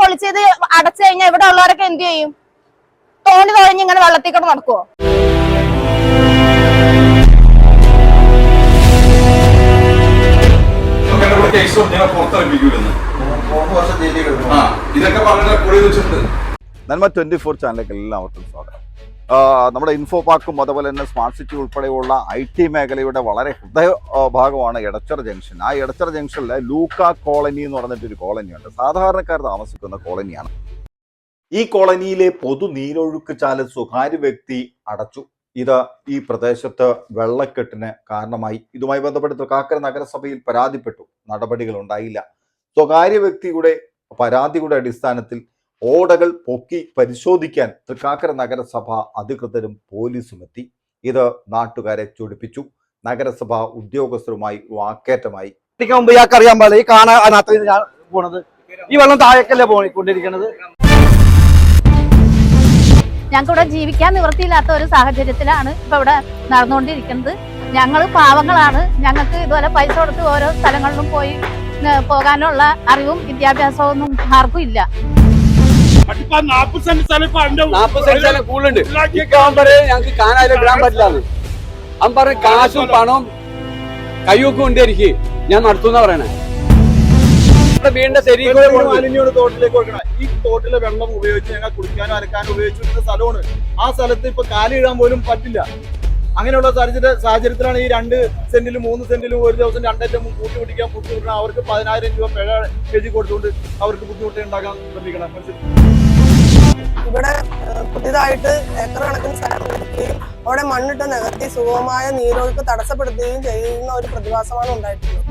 പൊളിച്ചത് അടച്ചു കഴിഞ്ഞാൽ ഇവിടെ ഉള്ളവരൊക്കെ എന്ത് ചെയ്യും? തോണി തുഴഞ്ഞ് ഇങ്ങനെ വെള്ളത്തിൽ കൂടെ നടക്കുവോ? നന്മ ട്വന്റി ഫോർ ചാനലിലേക്ക് എല്ലാവർക്കും സ്വാഗതം. നമ്മുടെ ഇൻഫോ പാർക്കും അതുപോലെ തന്നെ സ്മാർട്ട് സിറ്റി ഉൾപ്പെടെയുള്ള ഐ ടി മേഖലയുടെ വളരെ ഹൃദയ ഭാഗമാണ് എടച്ചർ ജംഗ്ഷൻ ആ എടച്ചർ ജംഗ്ഷനിലെ ലൂക്ക കോളനി എന്ന് പറഞ്ഞിട്ടൊരു കോളനിയുണ്ട്. സാധാരണക്കാർ താമസിക്കുന്ന കോളനിയാണ്. ഈ കോളനിയിലെ പൊതു നീരൊഴുക്ക് ചാല സ്വകാര്യ വ്യക്തി അടച്ചു. ഇത് ഈ പ്രദേശത്ത് വെള്ളക്കെട്ടിന് കാരണമായി. ഇതുമായി ബന്ധപ്പെട്ട് തൃക്കാക്കര നഗരസഭയിൽ പരാതിപ്പെട്ടു. നടപടികൾ ഉണ്ടായില്ല. സ്വകാര്യ വ്യക്തിയുടെ പരാതിയുടെ അടിസ്ഥാനത്തിൽ ഓടകൾ പൊക്കി പരിശോധിക്കാൻ തൃക്കാക്കര നഗരസഭ അധികൃതരും പോലീസും എത്തി. ഇത് നാട്ടുകാരെ ചൊടിപ്പിച്ചു. നഗരസഭ ഉദ്യോഗസ്ഥരുമായി വാക്കേറ്റമായി. മുമ്പ് ഇയാൾക്ക് അറിയാൻ പാടില്ല. ഈ കാണാൻ ഞാൻ പോണത്. ഈ വെള്ളം താഴേക്കല്ലേ പോയിക്കൊണ്ടിരിക്കുന്നത് ഞങ്ങൾക്ക് ഇവിടെ ജീവിക്കാൻ നിവൃത്തിയില്ലാത്ത ഒരു സാഹചര്യത്തിലാണ് ഇപ്പൊ ഇവിടെ നടന്നുകൊണ്ടിരിക്കുന്നത്. ഞങ്ങൾ പാവങ്ങളാണ്. ഞങ്ങൾക്ക് ഇതുപോലെ പൈസ കൊടുത്ത് ഓരോ സ്ഥലങ്ങളിലും പോയി പോകാനുള്ള അറിവും വിദ്യാഭ്യാസവും ഒന്നും ആർക്കും ഇല്ല. നാപ്പത് സെന്റ് സ്ഥലം കൂടുതലുണ്ട്. പറയും ഞങ്ങൾക്ക് വിടാൻ അവൻ പറഞ്ഞ കാശും പണവും കയ്യൊക്കെ ഉണ്ട് എനിക്ക് ഞാൻ നടത്തുന്ന പറയണേ. വീടിന്റെ തോട്ടിലേക്ക് ഈ തോട്ടിലെ വെള്ളം ഉപയോഗിച്ച് ഞങ്ങൾ കുടിക്കാനും അലക്കാനും ഉപയോഗിച്ചിരുന്ന സ്ഥലമാണ്. ആ സ്ഥലത്ത് ഇപ്പൊ കാലിടാൻ പോലും പറ്റില്ല. അങ്ങനെയുള്ള സാഹചര്യ സാഹചര്യത്തിലാണ് ഈ രണ്ട് സെന്റിലും മൂന്ന് സെന്റിലും ഒരു ദിവസം രണ്ടേറ്റം കൂട്ടി പിടിക്കാൻ ബുദ്ധിമുട്ടണം അവർക്ക് പതിനായിരം രൂപ പിഴ എഴുതി കൊടുത്തുകൊണ്ട് അവർക്ക് ബുദ്ധിമുട്ട് ഉണ്ടാക്കാൻ ശ്രമിക്കണം. ഇവിടെ പുതിയതായിട്ട് ഏക്കർ കണക്കിന് സ്ഥലം കൊടുക്കുകയും അവിടെ മണ്ണിട്ട് നികത്തി സുഗമമായ നീരൊഴുക്ക് തടസ്സപ്പെടുത്തുകയും ചെയ്യുന്ന ഒരു പ്രതിഭാസമാണ് ഉണ്ടായിട്ടുള്ളത്.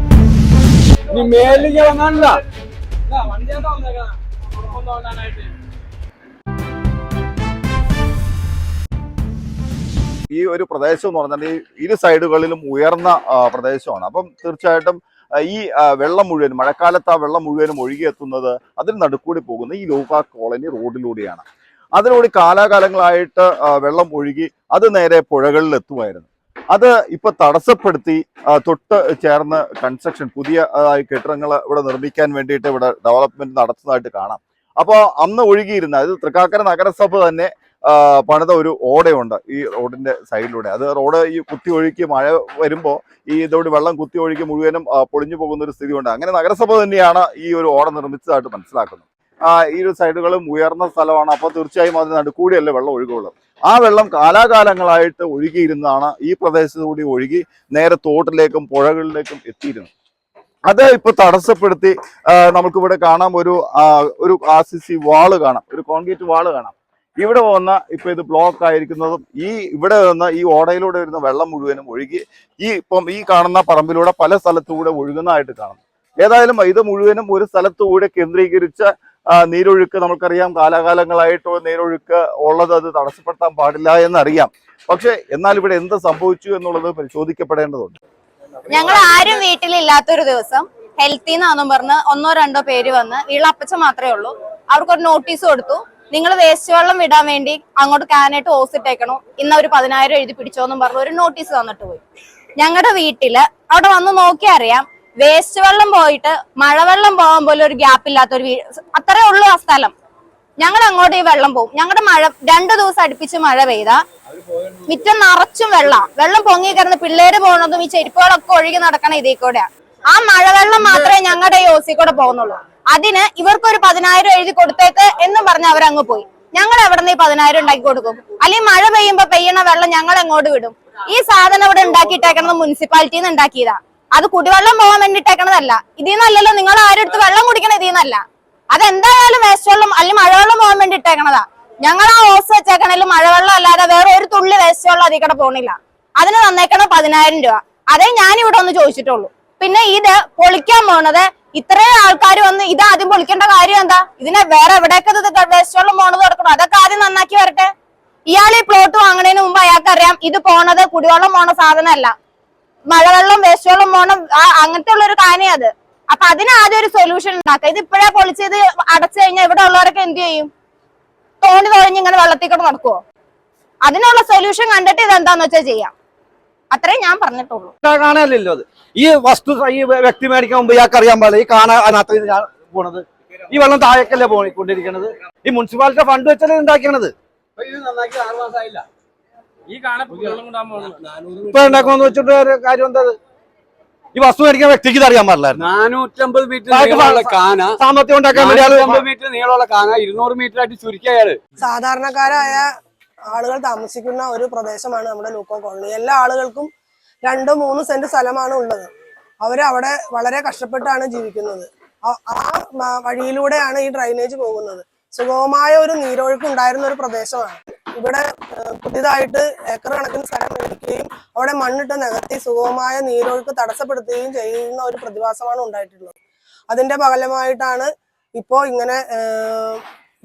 ഈ ഒരു പ്രദേശം എന്ന് പറഞ്ഞാൽ ഈ ഇരു സൈഡുകളിലും ഉയർന്ന പ്രദേശമാണ്. അപ്പം തീർച്ചയായിട്ടും ഈ വെള്ളം മുഴുവൻ മഴക്കാലത്ത് ആ വെള്ളം മുഴുവനും ഒഴുകിയെത്തുന്നത് അതിന് നടുക്കൂടി പോകുന്ന ഈ ലോക കോളനി റോഡിലൂടെയാണ്. അതിലൂടെ കാലാകാലങ്ങളായിട്ട് വെള്ളം ഒഴുകി അത് നേരെ പുഴകളിൽ എത്തുമായിരുന്നു അത് ഇപ്പൊ തടസ്സപ്പെടുത്തി തൊട്ട് ചേർന്ന് കൺസ്ട്രക്ഷൻ പുതിയ കെട്ടിടങ്ങൾ ഇവിടെ നിർമ്മിക്കാൻ വേണ്ടിയിട്ട് ഇവിടെ ഡെവലപ്മെന്റ് നടത്തുന്നതായിട്ട് കാണാം. അപ്പോൾ അന്ന് ഒഴുകിയിരുന്ന അത് തൃക്കാക്കര നഗരസഭ തന്നെ പണിത ഒരു ഓടയുണ്ട് ഈ റോഡിന്റെ സൈഡിലൂടെ. അത് റോഡ് ഈ കുത്തി ഒഴുക്കി മഴ വരുമ്പോൾ ഈ ഇതോട് വെള്ളം കുത്തി ഒഴുക്കി മുഴുവനും പൊളിഞ്ഞു പോകുന്ന ഒരു സ്ഥിതിയുണ്ട്. അങ്ങനെ നഗരസഭ തന്നെയാണ് ഈ ഒരു ഓട നിർമ്മിച്ചതായിട്ട് മനസ്സിലാക്കുന്നത്. ഈ ഒരു സൈഡുകളും ഉയർന്ന സ്ഥലമാണ്. അപ്പോൾ തീർച്ചയായും അതിന് നടുക്കൂടിയല്ലേ വെള്ളം ഒഴുകുള്ളൂ. ആ വെള്ളം കാലാകാലങ്ങളായിട്ട് ഒഴുകിയിരുന്നതാണ് ഈ പ്രദേശത്തുകൂടി ഒഴുകി നേരെ തോട്ടിലേക്കും പുഴകളിലേക്കും എത്തിയിരുന്നു അത് ഇപ്പൊ തടസ്സപ്പെടുത്തി നമുക്കിവിടെ കാണാം ഒരു ഒരു ആർ സി സി വാൾ കാണാം. ഒരു കോൺക്രീറ്റ് വാൾ കാണാം. ഇവിടെ വന്ന ഇപ്പൊ ഇത് ബ്ലോക്ക് ആയിരിക്കുന്നതും ഈ ഇവിടെ വന്ന ഈ ഓടയിലൂടെ വരുന്ന വെള്ളം മുഴുവനും ഒഴുകി ഈ ഇപ്പം ഈ കാണുന്ന പറമ്പിലൂടെ പല സ്ഥലത്തുകൂടെ ഒഴുകുന്നതായിട്ട് കാണുന്നു ഏതായാലും ഇത് മുഴുവനും ഒരു സ്ഥലത്തുകൂടെ കേന്ദ്രീകരിച്ച നീരൊഴുക്ക് നമുക്കറിയാം. കാലാകാലങ്ങളായിട്ടോ നീരൊഴുക്ക് ഉള്ളത് അത് തടസ്സപ്പെടുത്താൻ പാടില്ല എന്നറിയാം. പക്ഷെ എന്നാൽ ഇവിടെ എന്ത് സംഭവിച്ചു എന്നുള്ളത് പരിശോധിക്കപ്പെടേണ്ടതുണ്ട്. ഞങ്ങൾ ആരും വീട്ടിലില്ലാത്തൊരു ദിവസം ഹെൽത്തിന്നാന്നും പറഞ്ഞ് ഒന്നോ രണ്ടോ പേര് വന്ന് വീളപ്പച്ച മാത്രമേ ഉള്ളൂ. അവർക്കൊരു നോട്ടീസ് കൊടുത്തു. നിങ്ങൾ വേസ്റ്റ് വെള്ളം വിടാൻ വേണ്ടി അങ്ങോട്ട് കാനായിട്ട് ഓസിട്ടേക്കണം ഇന്ന് ഒരു പതിനായിരം എഴുതി പിടിച്ചോന്നും പറഞ്ഞു ഒരു നോട്ടീസ് തന്നിട്ട് പോയി. ഞങ്ങളുടെ വീട്ടിൽ അവിടെ വന്ന് നോക്കിയാൽ അറിയാം വേസ്റ്റ് വെള്ളം പോയിട്ട് മഴവെള്ളം പോകാൻ പോലും ഒരു ഗ്യാപ്പ് ഇല്ലാത്ത ഒരു അത്രേ ഉള്ളൂ ആ സ്ഥലം. ഞങ്ങൾ അങ്ങോട്ട് ഈ വെള്ളം പോകും ഞങ്ങളുടെ മഴ രണ്ടു ദിവസം അടുപ്പിച്ച് മഴ പെയ്ത മിറ്റം നിറച്ചും വെള്ളം. വെള്ളം പൊങ്ങി കിടന്ന് പിള്ളേര് പോകുന്നതും ഈ ചെരുപ്പുകളൊക്കെ ഒഴുകി നടക്കണ ഇതേ കൂടെയാ. ആ മഴവെള്ളം മാത്രമേ ഞങ്ങളുടെ ഈ ഓസിൽ കൂടെ പോകുന്നുള്ളൂ. അതിന് ഇവർക്ക് ഇവർക്കൊരു പതിനായിരം എഴുതി കൊടുത്തേക്ക് എന്നും പറഞ്ഞ് അവരങ്ങ് പോയി. ഞങ്ങൾ എവിടെ നിന്ന് ഈ പതിനായിരം ഉണ്ടാക്കി കൊടുക്കും? അല്ലെങ്കിൽ മഴ പെയ്യുമ്പോ പെയ്യണ വെള്ളം ഞങ്ങൾ എങ്ങോട്ട് വിടും? ഈ സാധനം ഇവിടെ ഉണ്ടാക്കിയിട്ടേക്കണത് മുനിസിപ്പാലിറ്റിയിൽ ഉണ്ടാക്കിയതാ. അത് കുടിവെള്ളം പോകാൻ വേണ്ടിട്ടേക്കണതല്ല ഇതിൽ നിന്നല്ലല്ലോ നിങ്ങൾ ആരും എടുത്ത് വെള്ളം കുടിക്കണ ഇതിൽ നിന്നല്ല. അതെന്തായാലും വേസ്റ്റ് വെള്ളം അല്ലെങ്കിൽ മഴവെള്ളം പോകാൻ വേണ്ടി ഇട്ടേക്കണതാ ഞങ്ങൾ ആ ഓസ് വെച്ചേക്കണതിൽ മഴവെള്ളം അല്ലാതെ വേറെ ഒരു തുള്ളി വേസ്റ്റ് വെള്ളം അതിൽ കൂടെ പോണില്ല. അതിന് തന്നേക്കണ പതിനായിരം രൂപ. അതേ ഞാൻ ഇവിടെ ഒന്ന് ചോദിച്ചിട്ടുള്ളൂ. പിന്നെ ഇത് പൊളിക്കാൻ പോണത് ഇത്രയും ആൾക്കാർ വന്ന് ഇത് ആദ്യം പൊളിക്കേണ്ട കാര്യം എന്താ? ഇതിനെ വേറെ എവിടെയൊക്കെ വെള്ളം പോണത് കിടക്കണം അതൊക്കെ ആദ്യം നന്നാക്കി വരട്ടെ. ഇയാൾ ഈ പ്ലോട്ട് വാങ്ങണതിന് മുമ്പ് അയാൾക്കറിയാം ഇത് പോണത് കുടിവെള്ളം പോണ സാധനമല്ല. മഴവെള്ളം വെള്ളം പോണം അങ്ങനത്തെ ഉള്ളൊരു കാര്യം അത്. അപ്പൊ അതിന് ആദ്യം ഒരു സൊല്യൂഷൻ ഉണ്ടാക്കുക ഇത് ഇപ്പോഴേ പൊളിച്ചത് അടച്ചു കഴിഞ്ഞാൽ ഇവിടെ ഉള്ളവരൊക്കെ എന്ത് ചെയ്യും? തോണി തുഴഞ്ഞ് ഇങ്ങനെ വെള്ളത്തിൽ കൂടെ നടക്കുവോ? അതിനുള്ള സൊല്യൂഷൻ കണ്ടിട്ട് ഇത് എന്താന്ന് വെച്ചാൽ ചെയ്യാം. അത്രേ ഞാൻ പറഞ്ഞിട്ടുള്ളൂ. കാണാനല്ലോ അത്. ഈ വസ്തു ഈ വ്യക്തി മേടിക്കാൻ മുമ്പ് ഇയാൾക്ക് അറിയാൻ പാടില്ല. ഈ കാണാൻ അതിനകത്ത് ഞാൻ പോണത്. ഈ വെള്ളം താഴേക്കല്ലേ പോയിക്കൊണ്ടിരിക്കണത്? ഈ മുനിസിപ്പാലിറ്റി ഫണ്ട് വെച്ചല്ലേ കൊണ്ടാകുമ്പോൾ ഇപ്പൊ ഉണ്ടാക്കുമെന്ന് വെച്ചിട്ട് ഒരു കാര്യം എന്താ ഇത്? ഈ വസ്തു മേടിക്കാൻ വ്യക്തിക്ക് ഇത് അറിയാൻ പാടില്ലായിരുന്നു. നാനൂറ്റമ്പത് മീറ്റർ നീളമുള്ള കാന. സാമ്പത്തികം ഉണ്ടാക്കാൻ വേണ്ടി മീറ്റർ നീളമുള്ള കാന ഇരുന്നൂറ് മീറ്റർ ആയിട്ട് ചുരുക്കിയ സാധാരണക്കാരായ ആളുകൾ താമസിക്കുന്ന ഒരു പ്രദേശമാണ് നമ്മുടെ ലൂക്കോ കോളനി. എല്ലാ ആളുകൾക്കും രണ്ടോ മൂന്ന് സെന്റ് സ്ഥലമാണ് ഉള്ളത്. അവർ അവിടെ വളരെ കഷ്ടപ്പെട്ടാണ് ജീവിക്കുന്നത്. ആ- വഴിയിലൂടെയാണ് ഈ ഡ്രൈനേജ് പോകുന്നത്. സുഗമമായ ഒരു നീരൊഴുക്ക് ഉണ്ടായിരുന്ന ഒരു പ്രദേശമാണ്. ഇവിടെ പുതിയതായിട്ട് ഏക്കർ കണക്കിന് സ്ഥലം എടുക്കുകയും അവിടെ മണ്ണിട്ട് നികത്തി സുഗമമായ നീരൊഴുക്ക് തടസ്സപ്പെടുത്തുകയും ചെയ്യുന്ന ഒരു പ്രതിഭാസമാണ് ഉണ്ടായിട്ടുള്ളത്. അതിന്റെ ഫലമായിട്ടാണ് ഇപ്പോ ഇങ്ങനെ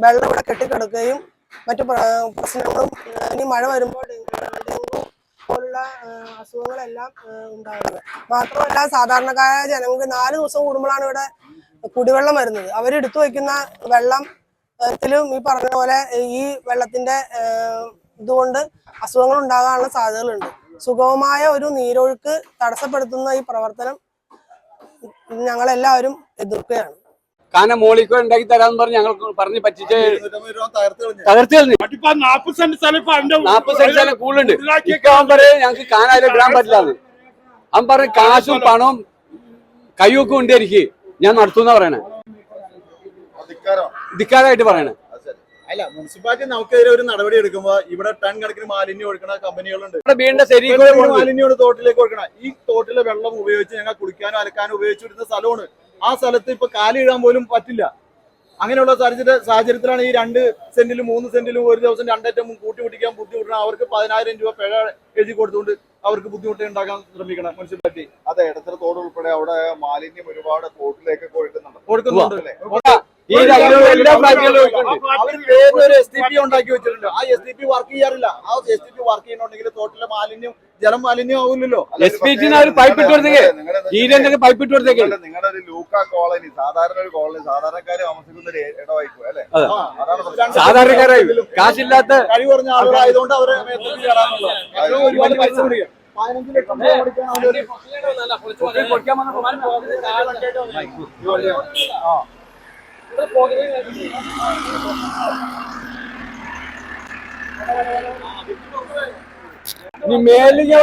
വെള്ളം ഇവിടെ കെട്ടിക്കിടക്കുകയും മറ്റു പ്ര- പ്രശ്നങ്ങളും ഇനി മഴ വരുമ്പോൾ ഡെങ്കു പോലുള്ള അസുഖങ്ങളെല്ലാം ഉണ്ടാകുന്നത് മാത്രമല്ല സാധാരണക്കാരായ ജനങ്ങൾക്ക് നാല് ദിവസം കൂടുമ്പോഴാണ് ഇവിടെ കുടിവെള്ളം വരുന്നത്. അവരെടുത്തു വയ്ക്കുന്ന വെള്ളം ത്തിലും ഈ പറഞ്ഞ പോലെ ഈ വെള്ളത്തിന്റെ ഇതുകൊണ്ട് അസുഖങ്ങൾ ഉണ്ടാകാനുള്ള സാധ്യതകളുണ്ട്. സുഗമമായ ഒരു നീരൊഴുക്ക് തടസ്സപ്പെടുത്തുന്ന ഈ പ്രവർത്തനം ഞങ്ങളെല്ലാവരും എതിർക്കുകയാണ്. കാന മോളിക്കോ ഉണ്ടാക്കി തരാന്ന് പറഞ്ഞ് ഞങ്ങൾ പറഞ്ഞ് പറ്റിച്ച് തകർത്ത് കളഞ്ഞു. നാപ്പത് സെന്റ് സ്ഥലം കൂടുതലുണ്ട്. ഇപ്പൊ അവൻ പറയും ഞങ്ങൾക്ക് കാനായാലും വിടാൻ പറ്റില്ല അവൻ പറഞ്ഞ കാശും പണവും കയ്യൊക്കെ ഉണ്ട് എനിക്ക്. ഞാൻ നടത്തുന്ന പറയണേ. ധിക്കാരായിട്ട് പറയണേ. അല്ല മുനിസിപ്പാലിറ്റി നമുക്കെതിരെ ഒരു നടപടി എടുക്കുമ്പോ ഇവിടെ ടൺ കണക്കിന് മാലിന്യം ഒഴുക്കണ കമ്പനികളുണ്ട്. മാലിന്യം തോട്ടിലേക്ക് ഒഴുക്കണം ഈ തോട്ടിലെ വെള്ളം ഉപയോഗിച്ച് ഞങ്ങൾ കുളിക്കാനും അലക്കാനും ഉപയോഗിച്ചിരുന്ന സ്ഥലമാണ്. ആ സ്ഥലത്ത് ഇപ്പൊ കാലിടാൻ പോലും പറ്റില്ല. അങ്ങനെയുള്ള സാഹചര്യ സാഹചര്യത്തിലാണ് ഈ രണ്ട് സെന്റിലും മൂന്ന് സെന്റിലും ഒരു ദിവസം രണ്ടേറ്റം കൂട്ടി പിടിക്കാൻ ബുദ്ധിമുട്ടണം അവർക്ക് പതിനായിരം രൂപ പിഴ എഴുതി കൊടുത്തുകൊണ്ട് അവർക്ക് ബുദ്ധിമുട്ട് ഉണ്ടാക്കാൻ ശ്രമിക്കണം മുനിസിപ്പാലിറ്റി. അതെ ഇടത്തര തോട് ഉൾപ്പെടെ അവിടെ മാലിന്യം ഒരുപാട് തോട്ടിലേക്ക് കൊടുക്കുന്നുണ്ട്. കൊടുക്കുന്നുണ്ട്? ഈ രണ്ടിലും എല്ലാ ഫ്ലാറ്റുകളിലും അവർ വേറൊരു എസ് ടി പി ഉണ്ടാക്കി വെച്ചിട്ടുണ്ട്. ആ എസ് ടി പി വർക്ക് ചെയ്യാറില്ല. ആ എസ് ടി പി വർക്ക് ചെയ്യുന്നുണ്ടെങ്കിൽ തോട്ടിലെ മാലിന്യം ജലം മാലിന്യം ആവില്ലല്ലോ. എസ് പി ടിന് അവർ പൈപ്പ് ഇട്ട് കൊടുത്തേക്ക് ഈരന്റെ പൈപ്പ് ഇട്ട് കൊടുത്തേക്ക് നിങ്ങളുടെ നിങ്ങളുടെ ഒരു ലൂക്ക കോളനി സാധാരണ ഒരു കോളനി സാധാരണക്കാര് താമസിക്കുന്ന ഒരു ഇടവായിക്കും അല്ലെ? സാധാരണക്കാരായി കാശില്ലാത്ത കഴിവ് കുറഞ്ഞ ആളുകളായതുകൊണ്ട് അവരെ ഒരുപാട് പൈസ പിടിക്കും പതിനഞ്ച് ലക്ഷം രൂപ കൊടുക്കാൻ അവർ പൊളിക്കാൻ വന്നപ്പോ നീ മേലിക്ക്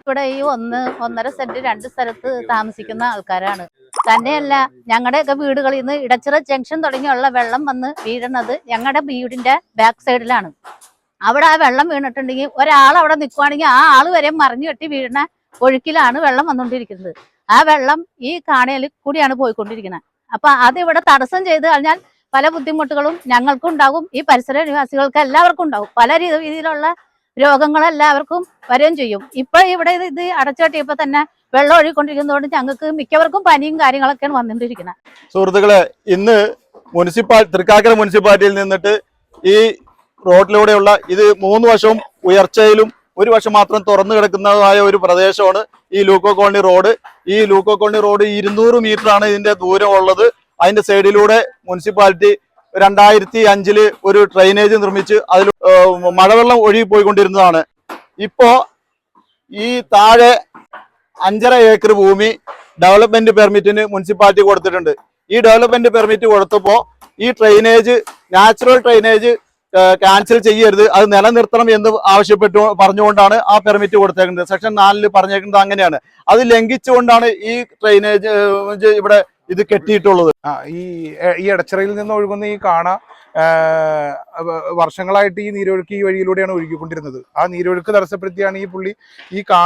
ഇവിടെ ഈ ഒന്ന് ഒന്നര സെന്റ് രണ്ട് സ്ഥലത്ത് താമസിക്കുന്ന ആൾക്കാരാണ്. തന്നെയല്ല ഞങ്ങളുടെയൊക്കെ വീടുകളിൽ നിന്ന് ഇടച്ചിറ ജംഗ്ഷൻ തുടങ്ങിയുള്ള വെള്ളം വന്ന് വീഴുന്നത് ഞങ്ങളുടെ വീടിന്റെ ബാക്ക് സൈഡിലാണ് അവിടെ ആ വെള്ളം വീണിട്ടുണ്ടെങ്കിൽ ഒരാൾ അവിടെ നിൽക്കുവാണെങ്കിൽ ആ ആൾ വരെ മറിഞ്ഞു കെട്ടി വീഴുന്ന ഒഴുക്കിലാണ് വെള്ളം വന്നുകൊണ്ടിരിക്കുന്നത്. ആ വെള്ളം ഈ കാണയിൽ കൂടിയാണ് പോയിക്കൊണ്ടിരിക്കുന്നത്. അപ്പൊ അതിവിടെ തടസ്സം ചെയ്ത് കഴിഞ്ഞാൽ പല ബുദ്ധിമുട്ടുകളും ഞങ്ങൾക്കും ഉണ്ടാകും. ഈ പരിസര നിവാസികൾക്ക് എല്ലാവർക്കും ഉണ്ടാകും. പല രീതിയിലുള്ള രോഗങ്ങൾ എല്ലാവർക്കും വരികയും ചെയ്യും. ഇപ്പൊ ഇവിടെ ഇത് അടച്ചുകെട്ടിയപ്പോ തന്നെ വെള്ളം ഒഴുകിക്കൊണ്ടിരിക്കുന്നതുകൊണ്ട് ഞങ്ങൾക്ക് മിക്കവർക്കും പനിയും കാര്യങ്ങളൊക്കെയാണ് വന്നിട്ടിരിക്കുന്നത്. സുഹൃത്തുക്കളെ ഇന്ന് മുനിസിപ്പാൽ തൃക്കാക്കര മുനിസിപ്പാലിറ്റിയിൽ നിന്നിട്ട് ഈ റോഡിലൂടെയുള്ള ഇത് മൂന്ന് വശവും ഉയർച്ചയിലും ഒരു വർഷം മാത്രം തുറന്നു കിടക്കുന്നതായ ഒരു പ്രദേശമാണ് ഈ ലൂക്കോ കോളനി റോഡ്. ഈ ലൂക്കോ കോളനി റോഡ് ഇരുന്നൂറ് മീറ്റർ ആണ് ഇതിന്റെ ദൂരം ഉള്ളത്. അതിന്റെ സൈഡിലൂടെ മുനിസിപ്പാലിറ്റി രണ്ടായിരത്തി അഞ്ചിൽ ഒരു ഡ്രൈനേജ് നിർമ്മിച്ച് അതിൽ മഴവെള്ളം ഒഴുകി പോയിക്കൊണ്ടിരുന്നതാണ്. ഇപ്പോ ഈ താഴെ അഞ്ചര ഏക്കർ ഭൂമി ഡെവലപ്മെന്റ് പെർമിറ്റിന് മുനിസിപ്പാലിറ്റി കൊടുത്തിട്ടുണ്ട്. ഈ ഡെവലപ്മെന്റ് പെർമിറ്റ് കൊടുത്തപ്പോൾ ഈ ഡ്രെയിനേജ് നാച്ചുറൽ ഡ്രെയിനേജ് ക്യാൻസൽ ചെയ്യരുത്. അത് നിലനിർത്തണം എന്ന് ആവശ്യപ്പെട്ടു പറഞ്ഞുകൊണ്ടാണ് ആ പെർമിറ്റ് കൊടുത്തേക്കുന്നത്. സെക്ഷൻ നാലിൽ പറഞ്ഞേക്കുന്നത് അങ്ങനെയാണ്. അത് ലംഘിച്ചുകൊണ്ടാണ് ഈ ഡ്രെയിനേജ് ഇവിടെ ഇത് കെട്ടിയിട്ടുള്ളത്. ഈ ഈ ഇടച്ചിറയിൽ നിന്ന് ഒഴുകുന്ന ഈ കാണ വർഷങ്ങളായിട്ട് ഈ നീരൊഴുക്ക് ഈ വഴിയിലൂടെയാണ് ഒഴുകിക്കൊണ്ടിരുന്നത്. ആ നീരൊഴുക്ക് തടസ്സപ്പെടുത്തിയാണ് ഈ പുള്ളി ഈ കാ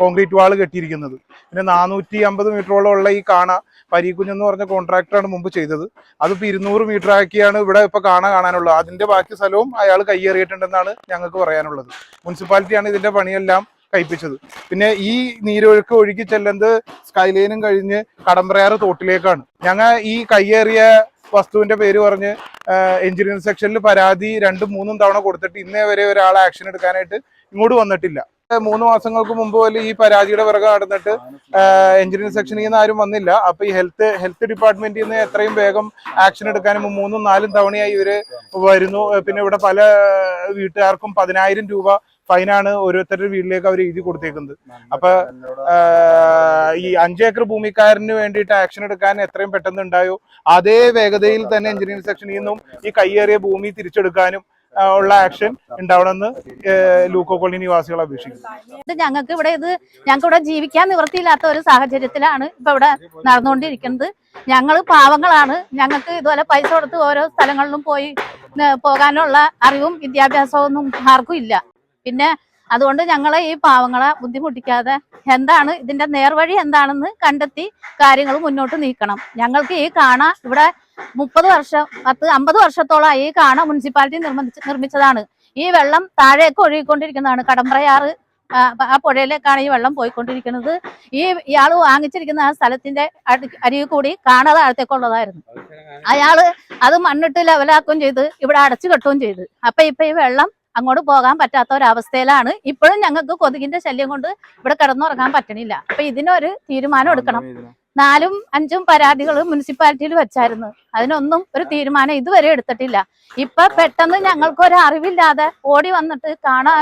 കോൺക്രീറ്റ് വാൾ കെട്ടിയിരിക്കുന്നത്. പിന്നെ നാനൂറ്റി അമ്പത് മീറ്ററോളം ഉള്ള ഈ കാണ പരീക്കുഞ്ഞ് എന്ന് പറഞ്ഞ കോൺട്രാക്ടറാണ് മുമ്പ് ചെയ്തത്. അതിപ്പോൾ ഇരുന്നൂറ് മീറ്റർ ആക്കിയാണ് ഇവിടെ ഇപ്പൊ കാണാൻ കാണാനുള്ളത്. അതിന്റെ ബാക്കി സ്ഥലവും അയാൾ കയ്യേറിയിട്ടുണ്ടെന്നാണ് ഞങ്ങൾക്ക് പറയാനുള്ളത്. മുനിസിപ്പാലിറ്റിയാണ് ഇതിന്റെ പണിയെല്ലാം കഴിപ്പിച്ചത് പിന്നെ ഈ നീരൊഴുക്ക് ഒഴുകി ചെല്ലുന്നത് സ്കൈലൈനും കഴിഞ്ഞ് കടമ്പ്രയാറ് തോട്ടിലേക്കാണ്. ഞങ്ങൾ ഈ കയ്യേറിയ വസ്തുവിന്റെ പേര് പറഞ്ഞ് എഞ്ചിനീയറിംഗ് സെക്ഷനിൽ പരാതി രണ്ടും മൂന്നും തവണ കൊടുത്തിട്ട് ഇന്നേ വരെ ഒരാൾ ആക്ഷൻ എടുക്കാനായിട്ട് ഇങ്ങോട്ട് വന്നിട്ടില്ല. മൂന്ന് മാസങ്ങൾക്ക് മുമ്പ് പോലെ ഈ പരാതിയുടെ പിറകെ നടന്നിട്ട് എഞ്ചിനീയറിംഗ് സെക്ഷനിൽ നിന്ന് ആരും വന്നില്ല. അപ്പൊ ഈ ഹെൽത്ത് ഹെൽത്ത് ഡിപ്പാർട്ട്മെന്റിൽ നിന്ന് എത്രയും വേഗം ആക്ഷൻ എടുക്കാനും മൂന്നും നാലും തവണയായി ഇവർ വരുന്നു. പിന്നെ ഇവിടെ പല വീട്ടുകാർക്കും പതിനായിരം രൂപ ഫൈനാണ് ഓരോരുത്തരുടെ വീട്ടിലേക്ക് അവർ എഴുതി കൊടുത്തേക്കുന്നത്. അപ്പൊ ഈ അഞ്ചേക്കർ ഭൂമിക്കാരന് വേണ്ടിയിട്ട് ആക്ഷൻ എടുക്കാൻ എത്രയും പെട്ടെന്ന് ഉണ്ടായോ അതേ വേഗതയിൽ തന്നെ എഞ്ചിനീയറിംഗ് സെക്ഷനിൽ നിന്നും ഈ കയ്യേറിയ ഭൂമി തിരിച്ചെടുക്കാനും ഉള്ള ആക്ഷൻ ഉണ്ടാവണമെന്ന് ലൂക്കോ കോളനി നിവാസികൾ അപേക്ഷിക്കുന്നു. ഇത് ഞങ്ങൾക്ക് ഇവിടെ ഇത് ഞങ്ങൾക്ക് ഇവിടെ ജീവിക്കാൻ നിവൃത്തിയില്ലാത്ത ഒരു സാഹചര്യത്തിലാണ് ഇപ്പൊ ഇവിടെ നടന്നുകൊണ്ടിരിക്കുന്നത്. ഞങ്ങൾ പാവങ്ങളാണ്. ഞങ്ങൾക്ക് ഇതുപോലെ പൈസ കൊടുത്ത് ഓരോ സ്ഥലങ്ങളിലും പോയി പോകാനുള്ള അറിവും വിദ്യാഭ്യാസവും ഒന്നും ആർക്കും ഇല്ല. പിന്നെ അതുകൊണ്ട് ഞങ്ങളെ ഈ പാവങ്ങളെ ബുദ്ധിമുട്ടിക്കാതെ എന്താണ് ഇതിന്റെ നേർവഴി എന്താണെന്ന് കണ്ടെത്തി കാര്യങ്ങൾ മുന്നോട്ട് നീക്കണം. ഞങ്ങൾക്ക് ഈ കാണ ഇവിടെ മുപ്പത് വർഷം പത്ത് അമ്പത് വർഷത്തോളം ഈ കാണ മുനിസിപ്പാലിറ്റി നിർമ്മിച്ച നിർമ്മിച്ചതാണ്. ഈ വെള്ളം താഴേക്ക് ഒഴുകിക്കൊണ്ടിരിക്കുന്നതാണ്. കടമ്പ്രയാറ് ആ, പുഴയിലേക്കാണ് ഈ വെള്ളം പോയിക്കൊണ്ടിരിക്കുന്നത്. ഈ ഇയാൾ വാങ്ങിച്ചിരിക്കുന്ന ആ സ്ഥലത്തിന്റെ അരികിൽ കൂടി കാണാതെ അടുത്തേക്കുള്ളതായിരുന്നു അയാൾ അത് മണ്ണിട്ട് ലെവലാക്കുകയും ചെയ്ത് ഇവിടെ അടച്ചു കെട്ടുകയും ചെയ്ത്. അപ്പൊ ഇപ്പൊ ഈ വെള്ളം അങ്ങോട്ട് പോകാൻ പറ്റാത്ത ഒരവസ്ഥയിലാണ് ഇപ്പോഴും ഞങ്ങൾക്ക് കൊതുകിന്റെ ശല്യം കൊണ്ട് ഇവിടെ കിടന്നുറങ്ങാൻ പറ്റണില്ല. അപ്പൊ ഇതിനൊരു തീരുമാനം എടുക്കണം. നാലും അഞ്ചും പരാതികൾ മുനിസിപ്പാലിറ്റിയിൽ വെച്ചായിരുന്നു. അതിനൊന്നും ഒരു തീരുമാനം ഇതുവരെ എടുത്തിട്ടില്ല. ഇപ്പൊ പെട്ടെന്ന് ഞങ്ങൾക്ക് ഒരു അറിവില്ലാതെ ഓടി വന്നിട്ട് കാണാ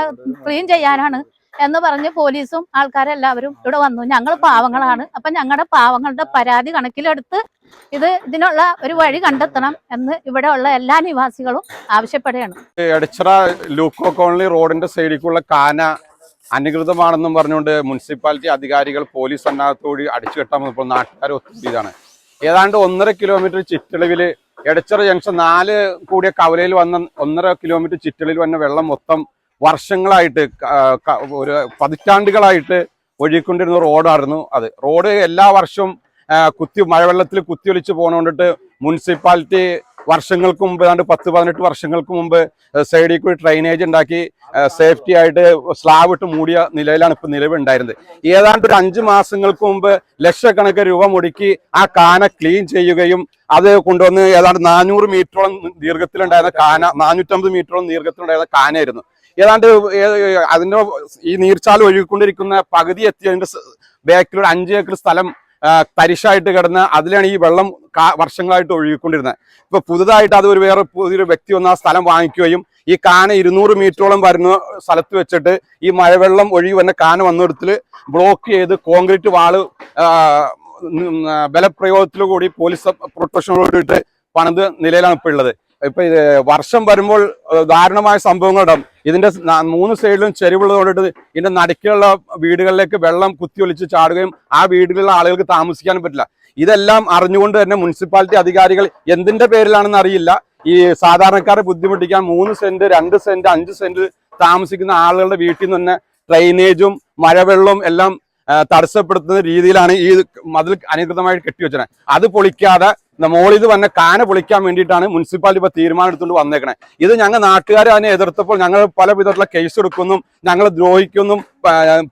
ക്ലീൻ ചെയ്യാനാണ് എന്ന് പറഞ്ഞ് പോലീസും ആൾക്കാരെല്ലാവരും ഇവിടെ വന്നു. ഞങ്ങൾ പാവങ്ങളാണ്. അപ്പൊ ഞങ്ങളുടെ പാവങ്ങളുടെ പരാതി കണക്കിലെടുത്ത് ഇത് ഇതിനുള്ള ഒരു വഴി കണ്ടെത്തണം എന്ന് ഇവിടെ ഉള്ള എല്ലാ നിവാസികളും ആവശ്യപ്പെടുകയാണ്. എടച്ചിറ ലൂക്കോ കോളനി റോഡിന്റെ സൈഡിലേക്കുള്ള കാന അനുകൃതമാണെന്നും പറഞ്ഞുകൊണ്ട് മുനിസിപ്പാലിറ്റി അധികാരികൾ പോലീസ് സന്നാഹത്തോടി അടിച്ചു കെട്ടാൻ വന്നപ്പോൾ നാട്ടുകാർ ഒത്തുകൂടിയതാണ് ഏതാണ്ട് ഒന്നര കിലോമീറ്റർ ചുറ്റളവിൽ എടച്ചിറ ജംഗ്ഷൻ നാല് കൂടിയ കവലയിൽ വന്ന ഒന്നര കിലോമീറ്റർ ചുറ്റളവിൽ വന്ന വെള്ളം മൊത്തം വർഷങ്ങളായിട്ട് ഒരു പതിറ്റാണ്ടുകളായിട്ട് ഒഴുകിക്കൊണ്ടിരുന്ന റോഡായിരുന്നു അത്. റോഡ് എല്ലാ വർഷവും കുത്തി മഴവെള്ളത്തിൽ കുത്തിയൊലിച്ച് പോകണോണ്ടിട്ട് മുനിസിപ്പാലിറ്റി വർഷങ്ങൾക്ക് മുമ്പ് ഏതാണ്ട് പത്ത് പതിനെട്ട് വർഷങ്ങൾക്ക് മുമ്പ് സൈഡിൽ കൂടി ഡ്രൈനേജ് ഉണ്ടാക്കി സേഫ്റ്റി ആയിട്ട് സ്ലാബ് ഇട്ട് മൂടിയ നിലയിലാണ് ഇപ്പൊ നിലവിലുണ്ടായിരുന്നത് ഏതാണ്ട് ഒരു അഞ്ച് മാസങ്ങൾക്ക് മുമ്പ് ലക്ഷക്കണക്കിന് രൂപ മുടക്കി ആ കാന ക്ലീൻ ചെയ്യുകയും അത് കൊണ്ടുവന്ന് ഏതാണ്ട് നാനൂറ് മീറ്ററോളം ദീർഘത്തിലുണ്ടായിരുന്ന കാന നാനൂറ്റമ്പത് മീറ്ററോളം ദീർഘത്തിലുണ്ടായിരുന്ന കാനയായിരുന്നു. ഏതാണ്ട് അതിന്റെ ഈ നീർച്ചാൽ ഒഴുകിക്കൊണ്ടിരിക്കുന്ന പകുതി എത്തിയതിന്റെ ബാക്കിലൊരു അഞ്ച് ഏക്കർ സ്ഥലം തരിശായിട്ട് കിടന്ന് അതിലാണ് ഈ വെള്ളം വർഷങ്ങളായിട്ട് ഒഴുകിക്കൊണ്ടിരുന്നത്. ഇപ്പൊ പുതുതായിട്ട് അത് ഒരു വേറെ പുതിയൊരു വ്യക്തി വന്ന് ആ സ്ഥലം വാങ്ങിക്കുകയും ഈ കാന ഇരുന്നൂറ് മീറ്ററോളം വരുന്ന സ്ഥലത്ത് വെച്ചിട്ട് ഈ മഴവെള്ളം ഒഴുകി വന്ന കാന വന്നിടത്തിൽ ബ്ലോക്ക് ചെയ്ത് കോൺക്രീറ്റ് വാൾ ബലപ്രയോഗത്തിലൂടി പോലീസ് പ്രൊട്ടക്ഷനോട് പ്രൊട്ടക്ഷനോടിട്ട് പണിത് നിലയിലാണ് ഇപ്പോൾ ഉള്ളത്. ഇപ്പൊ ഇത് വർഷം വരുമ്പോൾ ദാരുണമായ സംഭവങ്ങൾ ഉണ്ടാവും. ഇതിന്റെ മൂന്ന് സൈഡിലും ചെരിവുള്ളത് കൊണ്ടിട്ട് ഇതിന്റെ നടുക്കുള്ള വീടുകളിലേക്ക് വെള്ളം കുത്തിയൊലിച്ച് ചാടുകയും ആ വീടുകളിലുള്ള ആളുകൾക്ക് താമസിക്കാനും പറ്റില്ല. ഇതെല്ലാം അറിഞ്ഞുകൊണ്ട് തന്നെ മുനിസിപ്പാലിറ്റി അധികാരികൾ എന്തിന്റെ പേരിലാണെന്ന് അറിയില്ല. ഈ സാധാരണക്കാരെ ബുദ്ധിമുട്ടിക്കാൻ മൂന്ന് സെന്റ് രണ്ട് സെന്റ് അഞ്ച് സെന്റ് താമസിക്കുന്ന ആളുകളുടെ വീട്ടിൽ നിന്ന് തന്നെ ഡ്രൈനേജും മഴവെള്ളവും എല്ലാം തടസ്സപ്പെടുത്തുന്ന രീതിയിലാണ് ഈ മതിൽ അനധികൃതമായിട്ട് കെട്ടിവെച്ചത്. അത് പൊളിക്കാതെ മോളിൽ ഇത് വന്നെ കാന പൊളിക്കാൻ വേണ്ടിയിട്ടാണ് മുനിസിപ്പാലിറ്റി ഇപ്പൊ തീരുമാനം എടുത്തുകൊണ്ട് വന്നേക്കണേ. ഇത് ഞങ്ങൾ നാട്ടുകാർ അതിനെ എതിർത്തപ്പോൾ ഞങ്ങൾ പല വിധത്തിലുള്ള കേസ് എടുക്കുന്നു ഞങ്ങൾ ദ്രോഹിക്കുന്നു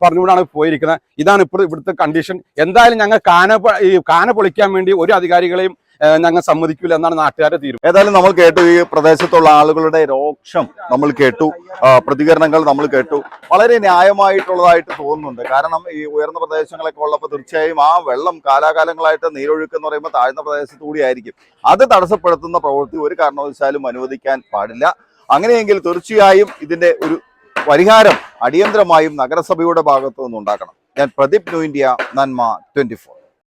പറഞ്ഞുകൊണ്ടാണ് പോയിരിക്കുന്നത്. ഇതാണ് ഇപ്പോൾ ഇവിടുത്തെ കണ്ടീഷൻ എന്തായാലും ഞങ്ങൾ കാന ഈ കാന പൊളിക്കാൻ വേണ്ടി ഒരു അധികാരികളെയും ഞങ്ങൾ സമ്മതിക്കില്ല എന്നാണ് നാട്ടുകാരെ തീരും ഏതായാലും നമ്മൾ കേട്ടു ഈ പ്രദേശത്തുള്ള ആളുകളുടെ രോക്ഷം നമ്മൾ കേട്ടു പ്രതികരണങ്ങൾ നമ്മൾ കേട്ടു. വളരെ ന്യായമായിട്ടുള്ളതായിട്ട് തോന്നുന്നുണ്ട്. കാരണം ഈ ഉയർന്ന പ്രദേശങ്ങളൊക്കെ ഉള്ളപ്പോൾ തീർച്ചയായും ആ വെള്ളം കാലാകാലങ്ങളായിട്ട് നീരൊഴുക്ക് എന്ന് പറയുമ്പോൾ താഴ്ന്ന പ്രദേശത്തു കൂടി ആയിരിക്കും. അത് തടസ്സപ്പെടുത്തുന്ന പ്രവൃത്തി ഒരു കാരണവശാലും അനുവദിക്കാൻ പാടില്ല. അങ്ങനെയെങ്കിൽ തീർച്ചയായും ഇതിന്റെ ഒരു പരിഹാരം അടിയന്തരമായും നഗരസഭയുടെ ഭാഗത്തു നിന്നുണ്ടാക്കണം ഞാൻ പ്രദീപ് ന്യൂ ഇന്ത്യ നന്മ ട്വന്റി